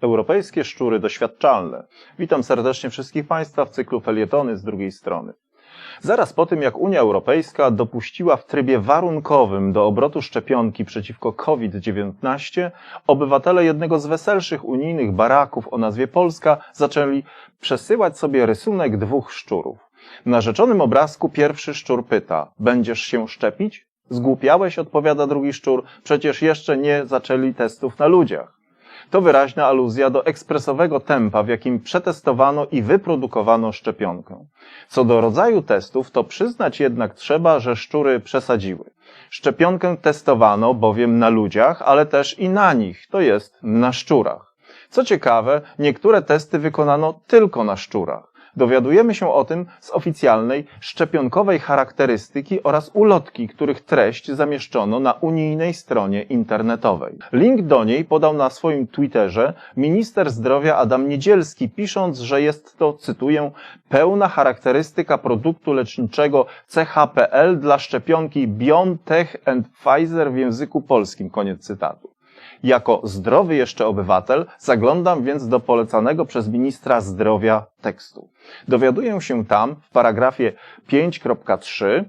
Europejskie szczury doświadczalne. Witam serdecznie wszystkich Państwa w cyklu Felietony z drugiej strony. Zaraz po tym, jak Unia Europejska dopuściła w trybie warunkowym do obrotu szczepionki przeciwko COVID-19, obywatele jednego z weselszych unijnych baraków o nazwie Polska zaczęli przesyłać sobie rysunek dwóch szczurów. Na rzeczonym obrazku pierwszy szczur pyta: Będziesz się szczepić? Zgłupiałeś, odpowiada drugi szczur, przecież jeszcze nie zaczęli testów na ludziach. To wyraźna aluzja do ekspresowego tempa, w jakim przetestowano i wyprodukowano szczepionkę. Co do rodzaju testów, to przyznać jednak trzeba, że szczury przesadziły. Szczepionkę testowano bowiem na ludziach, ale też i na nich, to jest na szczurach. Co ciekawe, niektóre testy wykonano tylko na szczurach. Dowiadujemy się o tym z oficjalnej szczepionkowej charakterystyki oraz ulotki, których treść zamieszczono na unijnej stronie internetowej. Link do niej podał na swoim Twitterze minister zdrowia Adam Niedzielski, pisząc, że jest to, cytuję, pełna charakterystyka produktu leczniczego CHPL dla szczepionki BioNTech and Pfizer w języku polskim. Koniec cytatu. Jako zdrowy jeszcze obywatel zaglądam więc do polecanego przez ministra zdrowia tekstu. Dowiaduję się tam w paragrafie 5.3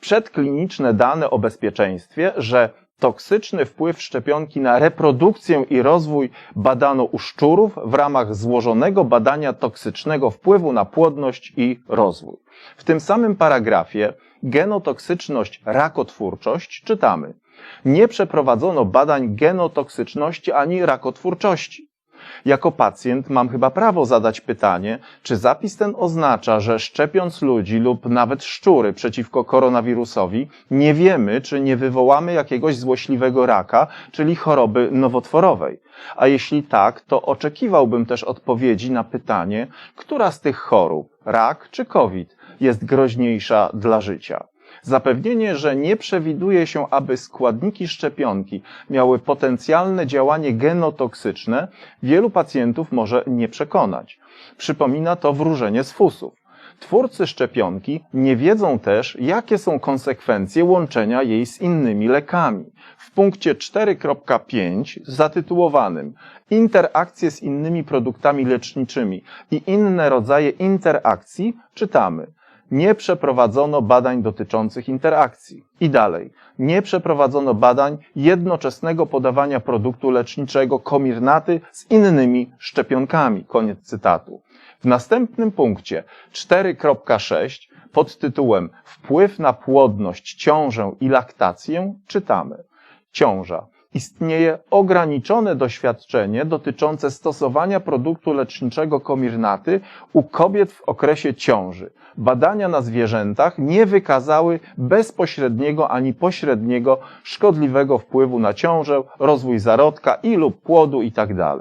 przedkliniczne dane o bezpieczeństwie, że toksyczny wpływ szczepionki na reprodukcję i rozwój badano u szczurów w ramach złożonego badania toksycznego wpływu na płodność i rozwój. W tym samym paragrafie genotoksyczność, rakotwórczość czytamy. Nie przeprowadzono badań genotoksyczności ani rakotwórczości. Jako pacjent mam chyba prawo zadać pytanie, czy zapis ten oznacza, że szczepiąc ludzi lub nawet szczury przeciwko koronawirusowi, nie wiemy, czy nie wywołamy jakiegoś złośliwego raka, czyli choroby nowotworowej. A jeśli tak, to oczekiwałbym też odpowiedzi na pytanie, która z tych chorób, rak czy COVID, jest groźniejsza dla życia. Zapewnienie, że nie przewiduje się, aby składniki szczepionki miały potencjalne działanie genotoksyczne, wielu pacjentów może nie przekonać. Przypomina to wróżenie z fusów. Twórcy szczepionki nie wiedzą też, jakie są konsekwencje łączenia jej z innymi lekami. W punkcie 4.5 zatytułowanym Interakcje z innymi produktami leczniczymi i inne rodzaje interakcji czytamy nie przeprowadzono badań dotyczących interakcji. I dalej, nie przeprowadzono badań jednoczesnego podawania produktu leczniczego komirnaty z innymi szczepionkami. Koniec cytatu. W następnym punkcie 4.6 pod tytułem Wpływ na płodność, ciążę i laktację czytamy. Ciąża istnieje ograniczone doświadczenie dotyczące stosowania produktu leczniczego komirnaty u kobiet w okresie ciąży. Badania na zwierzętach nie wykazały bezpośredniego ani pośredniego szkodliwego wpływu na ciążę, rozwój zarodka i lub płodu itd.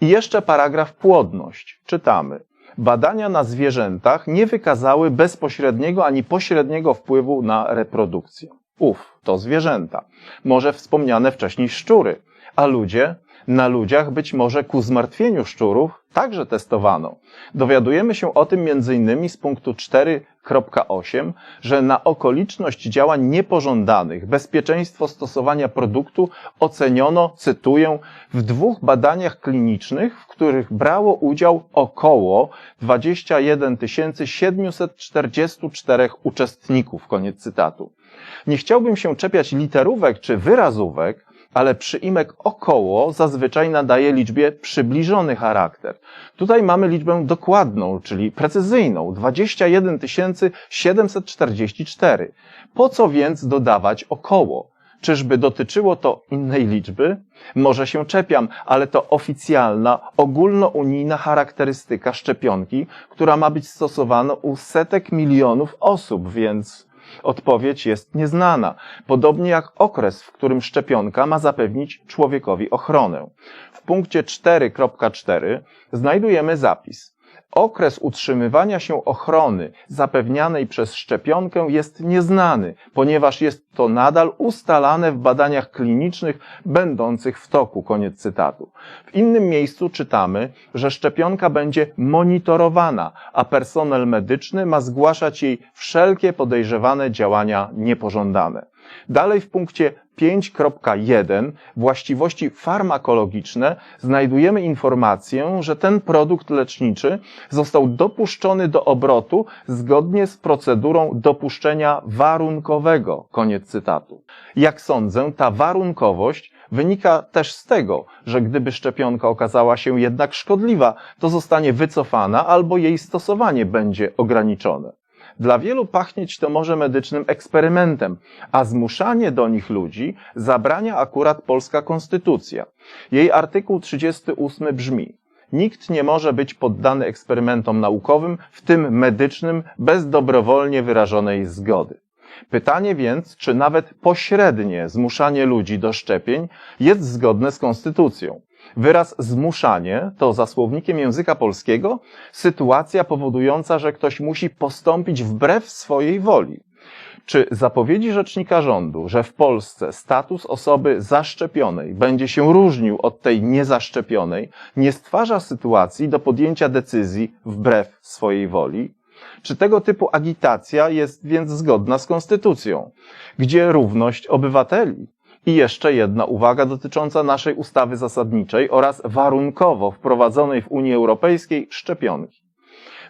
I jeszcze paragraf płodność. Czytamy. Badania na zwierzętach nie wykazały bezpośredniego ani pośredniego wpływu na reprodukcję. Uf, to zwierzęta. Może wspomniane wcześniej szczury. A ludzie? Na ludziach być może ku zmartwieniu szczurów także testowano. Dowiadujemy się o tym m.in. z punktu 4.8, że na okoliczność działań niepożądanych bezpieczeństwo stosowania produktu oceniono, cytuję, w dwóch badaniach klinicznych, w których brało udział około 21 744 uczestników. Koniec cytatu. Nie chciałbym się czepiać literówek czy wyrazówek, ale przyimek około zazwyczaj nadaje liczbie przybliżony charakter. Tutaj mamy liczbę dokładną, czyli precyzyjną 21 744. Po co więc dodawać około? Czyżby dotyczyło to innej liczby? Może się czepiam, ale to oficjalna, ogólnounijna charakterystyka szczepionki, która ma być stosowana u setek milionów osób, więc Odpowiedź jest nieznana, podobnie jak okres, w którym szczepionka ma zapewnić człowiekowi ochronę. W punkcie 4.4 znajdujemy zapis. Okres utrzymywania się ochrony zapewnianej przez szczepionkę jest nieznany, ponieważ jest to nadal ustalane w badaniach klinicznych będących w toku. Koniec cytatu. W innym miejscu czytamy, że szczepionka będzie monitorowana, a personel medyczny ma zgłaszać jej wszelkie podejrzewane działania niepożądane. Dalej w punkcie 5.1 właściwości farmakologiczne znajdujemy informację, że ten produkt leczniczy został dopuszczony do obrotu zgodnie z procedurą dopuszczenia warunkowego. Koniec cytatu. Jak sądzę, ta warunkowość wynika też z tego, że gdyby szczepionka okazała się jednak szkodliwa, to zostanie wycofana albo jej stosowanie będzie ograniczone. Dla wielu pachnieć to może medycznym eksperymentem, a zmuszanie do nich ludzi zabrania akurat polska konstytucja. Jej artykuł 38 brzmi: Nikt nie może być poddany eksperymentom naukowym, w tym medycznym, bez dobrowolnie wyrażonej zgody. Pytanie więc, czy nawet pośrednie zmuszanie ludzi do szczepień jest zgodne z konstytucją. Wyraz zmuszanie to za słownikiem języka polskiego sytuacja powodująca, że ktoś musi postąpić wbrew swojej woli. Czy zapowiedzi rzecznika rządu, że w Polsce status osoby zaszczepionej będzie się różnił od tej niezaszczepionej, nie stwarza sytuacji do podjęcia decyzji wbrew swojej woli? Czy tego typu agitacja jest więc zgodna z konstytucją? Gdzie równość obywateli? I jeszcze jedna uwaga dotycząca naszej ustawy zasadniczej oraz warunkowo wprowadzonej w Unii Europejskiej szczepionki.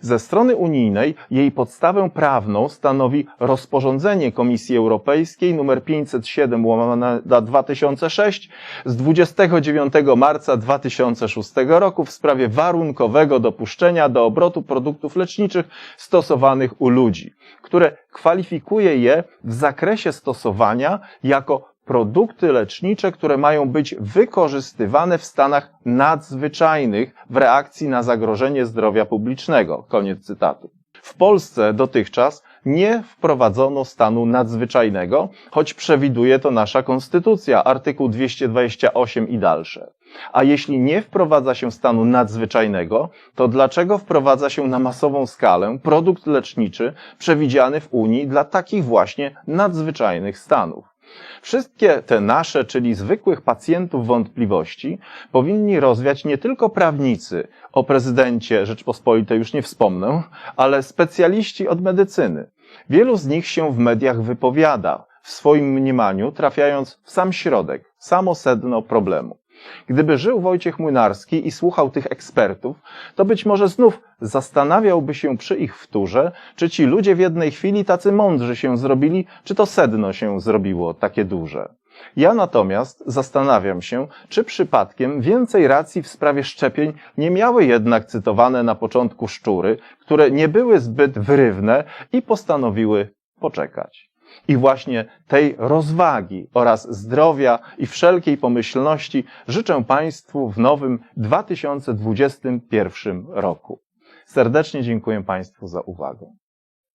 Ze strony unijnej jej podstawę prawną stanowi rozporządzenie Komisji Europejskiej nr 507 łamane na 2006 z 29 marca 2006 roku w sprawie warunkowego dopuszczenia do obrotu produktów leczniczych stosowanych u ludzi, które kwalifikuje je w zakresie stosowania jako produkty lecznicze, które mają być wykorzystywane w stanach nadzwyczajnych w reakcji na zagrożenie zdrowia publicznego. Koniec cytatu. W Polsce dotychczas nie wprowadzono stanu nadzwyczajnego, choć przewiduje to nasza konstytucja, artykuł 228 i dalsze. A jeśli nie wprowadza się stanu nadzwyczajnego, to dlaczego wprowadza się na masową skalę produkt leczniczy przewidziany w Unii dla takich właśnie nadzwyczajnych stanów? Wszystkie te nasze, czyli zwykłych pacjentów wątpliwości powinni rozwiać nie tylko prawnicy, o prezydencie Rzeczpospolitej już nie wspomnę, ale specjaliści od medycyny. Wielu z nich się w mediach wypowiada, w swoim mniemaniu trafiając w sam środek, samo sedno problemu. Gdyby żył Wojciech Młynarski i słuchał tych ekspertów, to być może znów zastanawiałby się przy ich wtórze, czy ci ludzie w jednej chwili tacy mądrzy się zrobili, czy to sedno się zrobiło takie duże. Ja natomiast zastanawiam się, czy przypadkiem więcej racji w sprawie szczepień nie miały jednak cytowane na początku szczury, które nie były zbyt wyrywne i postanowiły poczekać. I właśnie tej rozwagi oraz zdrowia i wszelkiej pomyślności życzę Państwu w nowym 2021 roku. Serdecznie dziękuję Państwu za uwagę.